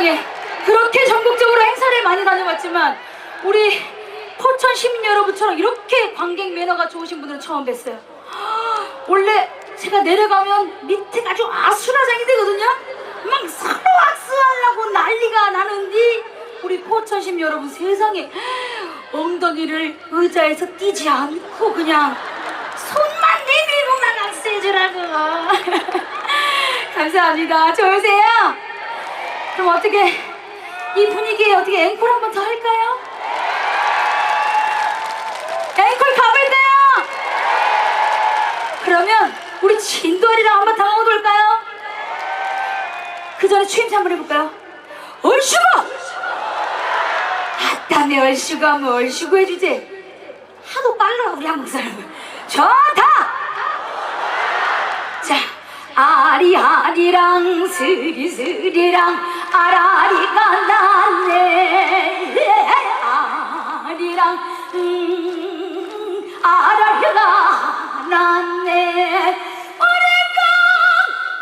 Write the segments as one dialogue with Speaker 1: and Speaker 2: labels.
Speaker 1: 세상에 그렇게 전국적으로 행사를 많이 다녀봤지만 우리 포천 시민 여러분처럼 이렇게 관객 매너가 좋으신 분들은 처음 뵀어요. 원래 제가 내려가면 밑에가 아주 아수라장이 되거든요. 막 서로 악수하려고 난리가 나는데 우리 포천 시민 여러분 세상에 엉덩이를 의자에서 뛰지 않고 그냥 손만 내밀고만 악수해주라고. 감사합니다. 좋으세요? 그럼 어떻게 이 분위기에 어떻게 앵콜 한번 더 할까요? 앵콜 가볼까요? 그러면 우리 진도아리랑 한번 당하고 돌까요? 그 전에 추임새 한번 해볼까요? 얼씨구! 아따매 얼씨구가 뭐 얼씨구 해주지 하도 빨라 우리 한국 사람은 좋다! 자 아리아리랑 스리스리랑 아라리가 났네. 아리랑 음 아라리가 났네. 어레가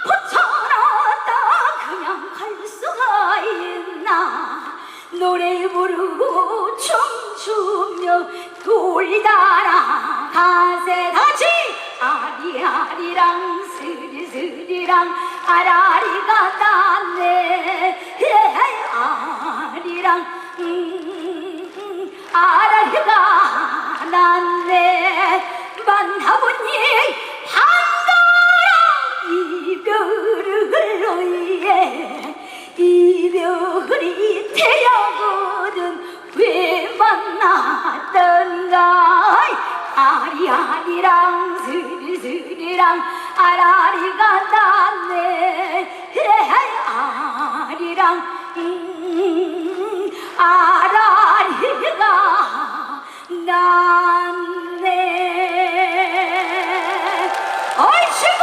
Speaker 1: 포천하다. 그냥 갈 수가 있나. 노래 부르고 춤추며 돌다라 가세. 다시 아리아리랑 스리스리랑 아라리가 났네. 아리랑 음, 아라리가 났네. 만나보니 반가라 이별을 위해. 이별이 태양거든 왜 만났던가? 아리아리랑 스리스리랑 아라리가 났 아라리가 났네 얼씨구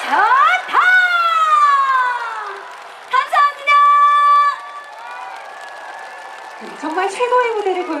Speaker 1: 좋다 감사합니다.
Speaker 2: 정말 최고의 무대를 보여